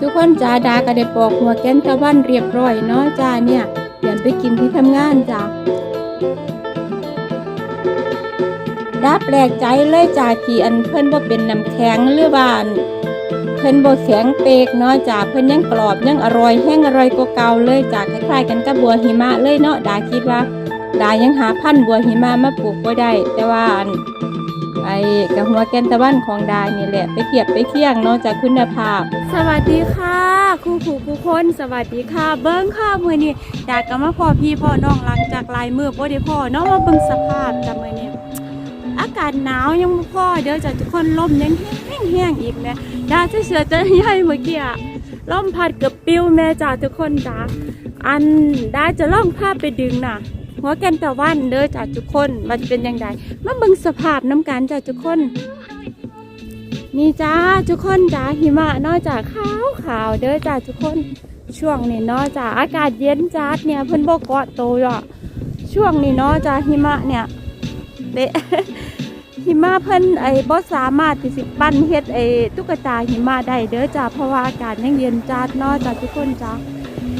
ทุกคนจ้าดาก็ได้ปอกหัวแกนตะวันเรียบร้อยเนาะจ้าเนี่ยเดี๋ยวไปกินที่ทำงานจ้าดาแปลกใจเลยจ้าที่อันเพิ่นบ่เป็นน้ำแข็งหรือว่านเพิ่นบ่แข็งเปกเนาะจ้าเพิ่นยังกรอบยังอร่อยแห้งอร่อยกว่าเก่าเลยจ้าคล้ายๆกันกับบัวหิมะเลยเนาะดาคิดว่าดายังหาพันธุ์บัวหิมะมาปลูกบ่ได้ แต่ว่า ไอ้กับหัวแกนตะวันของดานี่แหละไปเทียบไปเคียงเนาะจากคุณภาพ สวัสดีค่ะครูครูครูคน สวัสดีค่ะ เบิ้งค่ะมือนี้ดาก็มาพ่อพี่พ่อน้องหลังจากลายมือบ่ได้พ่อเนาะมาเบิ่งสภาพจ้ะมือนี้อากาศหนาวยังพ่อเดี๋ยวจะทุกคนลมยังแห้งๆอีกแม่ดาจะเสือจะใหญ่เมื่อกี้อะลมพัดเกือบปิ้วแม่จ้าทุกคนจ้าอันดาจะล่องภาพไปดึงน่ะ หัวแกนตะวันเด้อจ้าทุกคนมันจะเป็นยังไงมาเบิ่งสภาพน้ำกันจ้าทุกคน นี่จ้าทุกคนจ้าหิมะนอกจากขาวขาวเด้อจ้าทุกคนช่วงนี้เนอกจากอากาศเย็นจัดเนี่ยเพิ่นบกเกาะโตวอะช่วงนี้เนอกจากหิมะเนี่ยเดะหิมะเพิ่นไอ้บ่สามารถที่สิปั้นเฮ็ดไอ้ตุ๊กตาหิมะได้เด้อจ้าเพราะว่าอากาศยังเย็นจัดเนาะจ้าทุกคนจ้า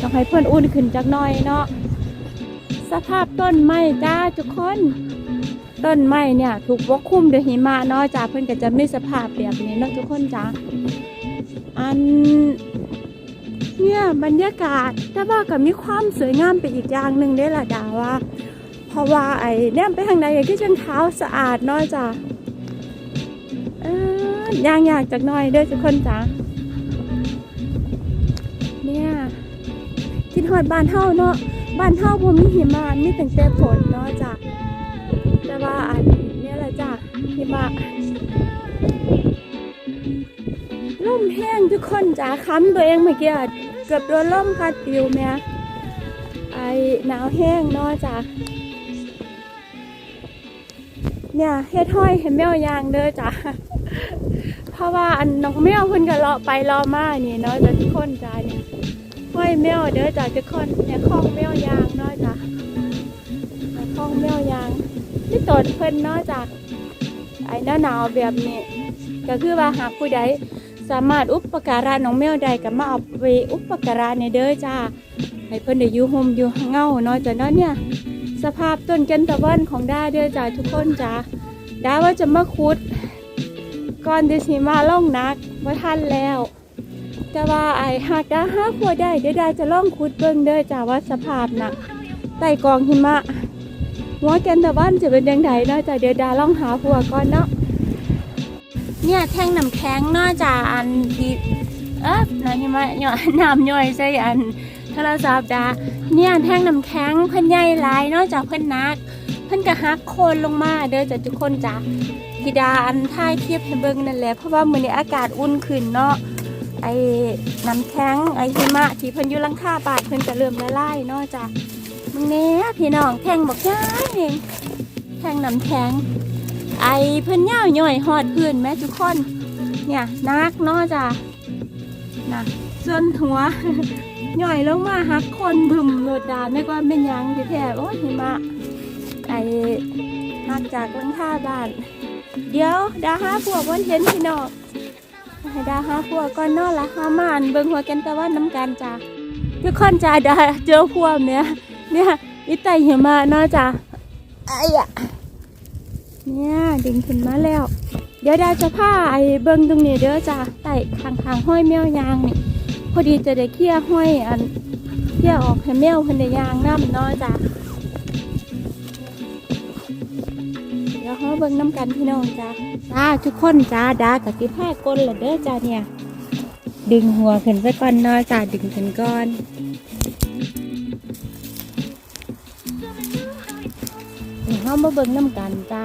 ต้องให้เพิ่นอุ่นขึ้นจักหน่อยเนาะ สภาพต้นไม้จ้าทุกคน ต้นไม้เนี่ย ถูกปกคลุมด้วยหิมะเนาะจ้าเพิ่อนก็จะมีสภาพแบบนี้เนาะทุกคนจ้าอันเนี่ยบรรยากาศแต่ว่าก็มีความสวยงามไปอีกอย่างหนึ่งได้ละดาว่า เพราะว่าไอ้เนี่ยไปทางใดก็จังเท้าสะอาดเนาะจ้าเออย่างอยากจากน่อยเด้อทุกคนจ้าเนี่ยคิดฮอดบานเฮาเนาะ บ้านเฮาบ่มีหิมะมีแต่แต่ฝนเนาะจ้ะแต่ว่าอันนี้แหละจ้ะหิมะลมแห้งทุกคนจ้ะค้ำตัวเองเมื่อกี้อะเกือบโดนลมพัดปลิวแม่ไอหนาวแห้งเนาะจ้ะเนี่ยเฮ็ดห้อยเห็นแมวยางเด้อจ้ะเพราะว่าอันน้องแมวเพิ่นก็เลาะไปเลาะมานี่เนาะจ้ะทุกคนจ้ะเนี่ย ห้อยแมวเด้อจ้ะทุกคนเนี่ยคล้องแมวยางเนาะจ้ะคล้องแมวยางที่ตนเพิ่นเนาะจ้ะไอ้หน้าหนาวแบบนี้ ก็คือว่าหากผู้ใดสามารถอุปการะน้องแมวใดก็มาเอาไปอุปการะในเด้อจ้าให้เพิ่นได้อยู่ห่มอยู่เงาเนาะจ้ะเนาะเนี่ย สภาพต้นกันตะวันของดาเด้อจ้าทุกคนจ้าดาว่าจะมาขุดก่อนจะสิมาล่องนักว่าทันแล้ว แต่ว่าไอ้หากดาห้าขวดได้เดี๋ยวดาจะล่องขุดเบิ่งเด้อจ้าว่าสภาพน่ะใต้กองหิมะหัวแกนตะวันจะเป็นยังไงเนาะจ้าเดี๋ยวดาล่องหาหัวก่อนเนาะเนี่ยแท่งน้ำแข็งเนาะจ้าอันที่เอ๊ะน้ำหิมะย่อยน้ำย่อยใส่อันโทรศัพท์ดาเนี่ยแท่งน้ำแข็งเพิ่นใหญ่หลายเนาะจ้าเพิ่นนักเพิ่นก็หักโคนลงมาเด้อจ้าทุกคนจ้าที่ดาอันถ่ายคลิปให้เบิ่งนั่นแหละเพราะว่ามื้อนี้อากาศอุ่นขึ้นเนาะ ไอ้น้ำแข็งไอ้หิมะที่เพิ่นอยู่ลังคาบาดเพิ่นจะเริ่มละลายเนาะจ้ะมึงเนี้ยพี่น้องแท่งบอกย้ายเองแท่งน้ำแข็ง ไอ้เพิ่นย่าวย่อยหอดพื้นแม่ทุกคน เนี่ยนักเนาะจ้ะนะส่วนหัวย่อยลงมาหักคนบึมโลดดาไม่ว่าเป็นยังที่แท้โอ้หิมะไอ้หักจากลังคาบานเดี๋ยวดาหาพวกวันเห็นพี่น้อง ให้ดาหาพวกก่อนเนอนละหามานเบิ่งหัวกันตะวันน้ำกันจ้าทุกคนจ้าดาเจอพวกเนี่ยเนี่ยอีไตเหี่ยมาเนาะจ้าไอ้อะเนี่ยดึงขึ้นมาแล้ว เดี๋ยวดาจะพาไอ้เบิ่งตรงนี้เด้อจ้าไต่ทางทางๆห้อยแมวยางนี่พอดีจะได้เคลี่ยร์ห้อยอันเคลี่ยร์ออกให้แมวเพิ่นได้ยางน้ำเนาะจ้าเดี๋ยวเขาเบิ่งน้ำกันพี่น้องจ้า จ้าทุกคนจ้าดากับสิผ้ากลละเด้อจ้าเนี่ย ดึงหัวขึ้นไปก่อนเนาะจ้าดึงขึ้นก่อนเดี๋ยวเรามาเบิ่งน้ำกันจ้า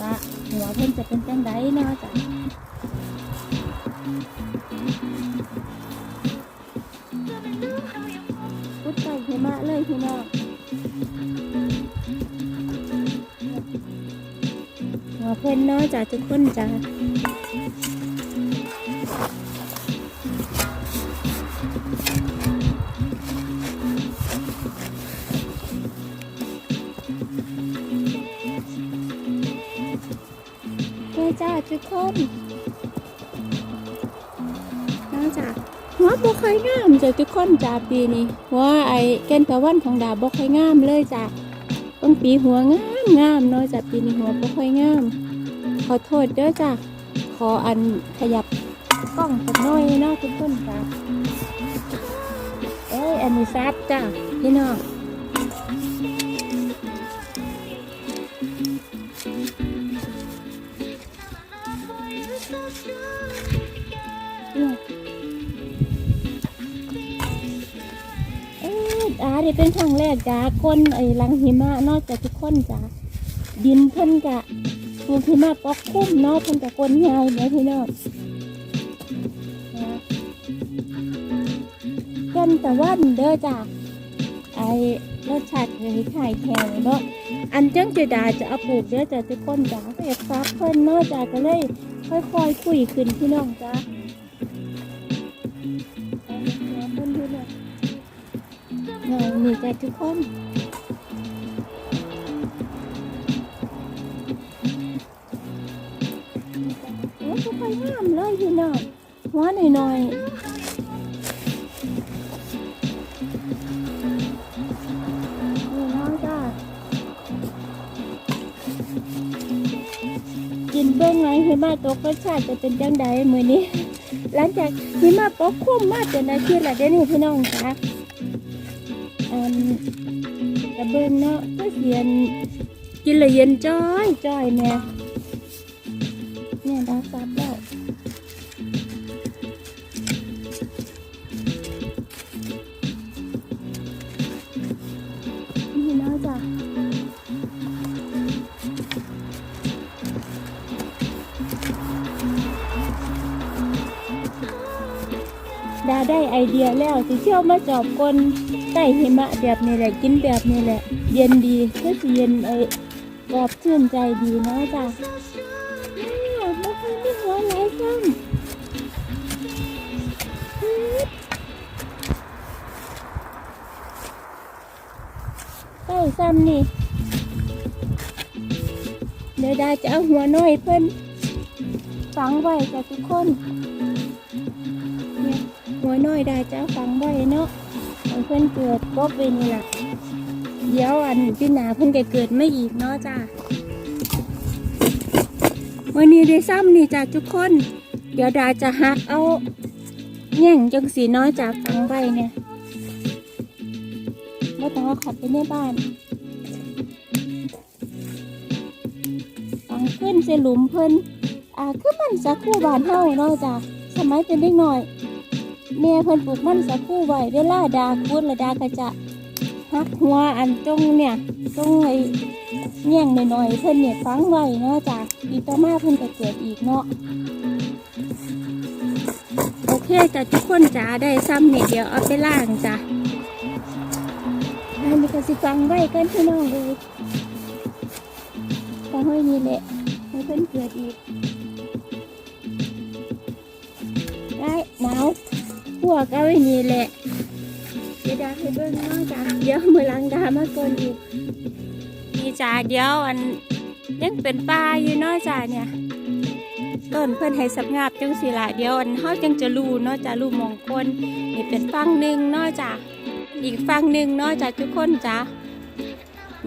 ว่าหัวเพิ่นจะเป็นจังไดเนาะจ้าพุดใส่หิมะเลยพี่น้องหัว เพิ่อนเนาะจ้าทุกคนจ้าเป็นจ้าทุกคนนอกจากหัวบกค่งามจ้ะทุกคนจ้าปีนี้หัวไอ้แก่นตะวันของดาบกค่งามเลยจ้ะต้นปีหัวงาม งามเนาะจ้ะปีนี้หัวบกค่อยงาม ขอโทษเด้อจ้ะขออันขยับกล้องสักหน่อยเนาะคุณต้นจ้ะเอ้ยอันนี้ซับจ้ะพี่น้อง ออาเดี๋ยวเป็นครั้งแรกจ้าก้นไอ้ลังหิมะนอกจากทุกคนจ้าดินเพิ่นกะปูหิมะปอกคุ้มเนาะเพิ่นกะก้นยาวเนี่ยพี่น้องนะเกันตะวันเด้อจ้าไอ้รสชาติเลยไข่แข็งเนาะอันจังจะดาจะเอาปลูกเด้อจ้าทุกคนจ้าก็อยากฟักเพิ่นเนาะจ้าก็เลยค่อยๆคุยขึ้นพี่น้องจ้า งาหนีใจทุกคนโอ้ทุกคนงามเลยพี่น้องหัวหน่อยหน่อยนี่น้องจ้ากินเบื้องไงหิมะตกรสชาติจะเป็นจังใดมือนี้ หลังจากหิมะปกคลุมมาจนอาทิตย์ละเดี๋ยวนี้พี่น้องจ้า กระเบื้องเนาะก็เสียนกินละเย็นจ้อยจ้อยแม่ ดาได้ไอเดียแล้วสิเชี่ยวมาจอบกลใต้หิมะแบบนี้แหละกินแบบนี้แหละ เย็นดีก็สิเย็นไอ้กรอบชื่นใจดีนะจ้ะเนี่เคยมีหัวหลซ้ำใต้ซ้ำนี่เดี๋ยวดาจะเอาหัวน้อยเพิ่นฝังไว้จ้ะทุกคน หัวน้อยไดาจะเอาฝังไว้เนาะเพิ่อนเกิดก็เป็นนี่ล่ะเดี๋ยวอันพี่นาเพิ่นจะเกิดไม่อีกเนาะจ้าวันนี้ได้ซ้ำนี่จ้าทุกคน เดี๋ยวดาจะหักเอาแง่งจังสีน้อยจากฝังไว้เนี่ยไม่ต้องเอาขับไปในบ้านฝังขึ้นใส่หลุมเพิ่นอ่าคือมันสักคู่บานเฮาเนาะจ้าสมัยเป็นเด็กหน่อย แม่เพิ่นปลูกมันสักคู่ไว้เวลาดาคุดและดาก็จะหักหัวอันตรงเนี่ยตรงไอ้เงี้ยงหน่อยๆเพิ่นเนี่ยฟังไว้เนาะจ้ะอีต่อมาเพิ่นจะเกิดอีกเนาะโอเคจ้ะทุกคนจ้าได้ซ้ำเนี่ยเดี๋ยวเอาไปล้างจ้ะอันนี้ก็สิฟังไว้กันพี่น้องเลยฟังไว้นี่แหละให้เพิ่นเกิดอีกได้หนาว พวกเอาไว้นี่แหละเดี๋ยวดาให้เบิ้งเนาะจ้ะเดี๋ยวมือลังดามาก่อนอีกนี่จ้าเดี๋ยวอันยังเป็นปลาอยู่เนาะจ้าเนี่ยต้นเพิ่อนให้สับงาบจังสิละเดี๋ยวอันเฮาจังจะรู้เนาะจ้ารู้มองคนนี่เป็นฟังหนึ่งเนาะจ้าอีกฟังหนึ่งเนาะจ้าทุกคนจ้า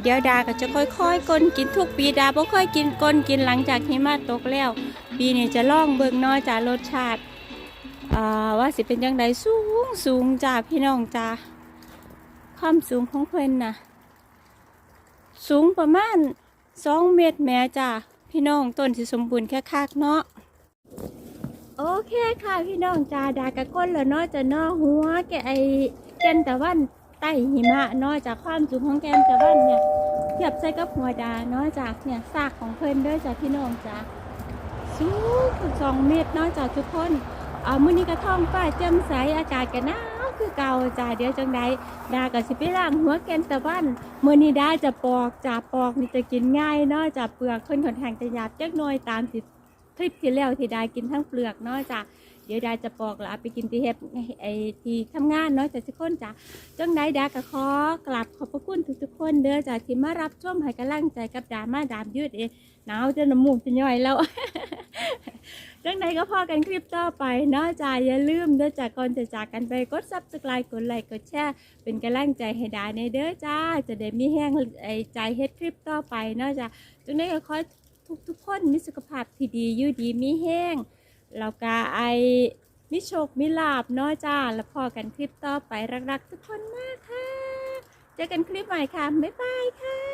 เดี๋ยวดาก็จะค่อยๆกลนกินทุกปีดาบ่ค่อยกินกลนกินหลังจากหิมะตกแล้ว ปีนี้จะล่องเบิ่งเนาะจ้ารสชาติ ว่าสิเป็นยังไงสูงสูงจ้าพี่น้องจ้าความสูงของเพิ่นน่ะสูงประมาณสองเมตรแม่จ้าพี่น้องต้นที่สมบูรณ์แค่คักเนาะโอเคค่ะพี่น้องจ้าดากระก้นแล้วเนาะจะนาะหัวแกไอแกนตะวันใต้หิมะเนาะจากความสูงของแกนตะวันเนี่ยเทียบใส่กับหัวดาเนาะจากเนี่ยซากของเพิ่นด้วยจ้าพี่น้องจ้าสูงถึงสองเมตรเนาะจ้าทุกคน อ่ามื้อนี้ก็ท้องฟ้าแจ่มใสอากาศก็หนาวคือเก่าจ้าเดี๋ยวจังใดดาก็สิไปล้างหัวแกนตะวันมื้อนี้ดาจะปอกจ้าปอกนี่จะกินง่ายเนาะจ้าเปลือกเพิ่นค่อนข้างจะหยาบจักหน่อยตามที่คลิปที่แล้วที่ดากินทั้งเปลือกเนาะจ้าเดี๋ยวดาจะปอกแล้วเอาไปกินที่เฮ็ดไอที่ทำงานเนาะจ้ะทุกคนจ้ะจังไดดาก็ขอกราบขอบพระคุณทุกๆคนเด้อจ้ะที่มารับชมให้กำลังใจกับดามาดามยืดเองหนาวจนน้ำมูกจะย่อยแล้ว จังใดก็พอกันคลิปต่อไปนาะจ้าอย่าลืมเด้อจาก่อนจะจากกันไปกดซับสไครต์กดไลค์กดแชร์เป็นกำลังใจให้ดาในเด้อจ้า จะได้มีแห้งใจเฮ็ดคลิปต่อไปนาะจ้าจังใดก็ขอทุกทุกๆคนมีสุขภาพที่ดีอยู่ดีมีแห้งแล้วก็ไอมีโชคมีลาบเนาะจ้า แล้วพอกันคลิปต่อไปรักๆทุกคนมากค่ะ เจอกันคลิปใหม่ค่ะ บ๊ายบายค่ะ